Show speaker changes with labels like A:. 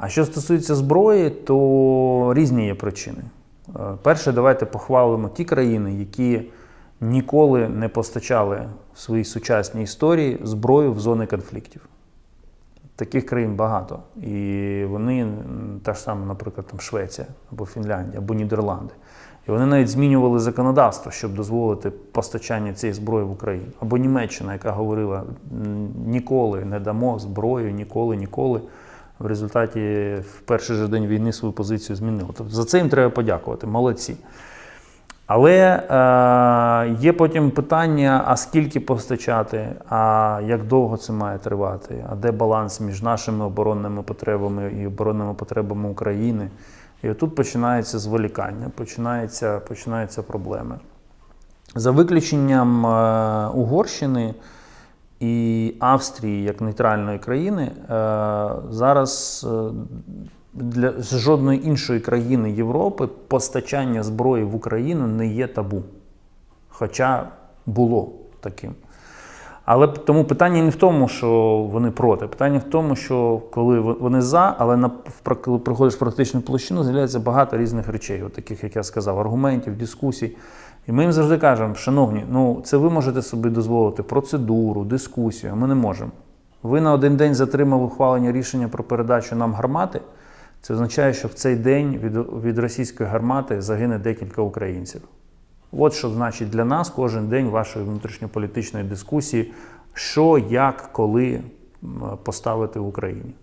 A: А що стосується зброї, то різні є причини. Е, Перше, давайте похвалимо ті країни, які ніколи не постачали в своїй сучасній історії зброю в зони конфліктів. Таких країн багато. І вони, та ж сама, наприклад, там Швеція або Фінляндія, або Нідерланди. І вони навіть змінювали законодавство, щоб дозволити постачання цієї зброї в Україну. Або Німеччина, яка говорила «М, ніколи не дамо зброю, ніколи, ніколи. В результаті в перший же день війни свою позицію змінили. Тобто за це їм треба подякувати. Молодці. Але е, є потім питання: а скільки постачати, а як довго це має тривати, а де баланс між нашими оборонними потребами і оборонними потребами України. І отут починається зволікання, починаються, починаються проблеми. За виключенням е, Угорщини і Австрії як нейтральної країни, е, зараз е, для жодної іншої країни Європи постачання зброї в Україну не є табу. Хоча було таким. Але тому питання не в тому, що вони проти. Питання в тому, що коли вони за, але на коли приходиш в практичну площину, з'являється багато різних речей, от таких, як я сказав, аргументів, дискусій. І ми їм завжди кажемо, шановні, ну це ви можете собі дозволити процедуру, дискусію, ми не можемо. Ви на один день затримали ухвалення рішення про передачу нам гармати. Це означає, що в цей день від, від російської гармати загине декілька українців. От що значить для нас кожен день вашої внутрішньополітичної дискусії, що, як, коли поставити в Україні.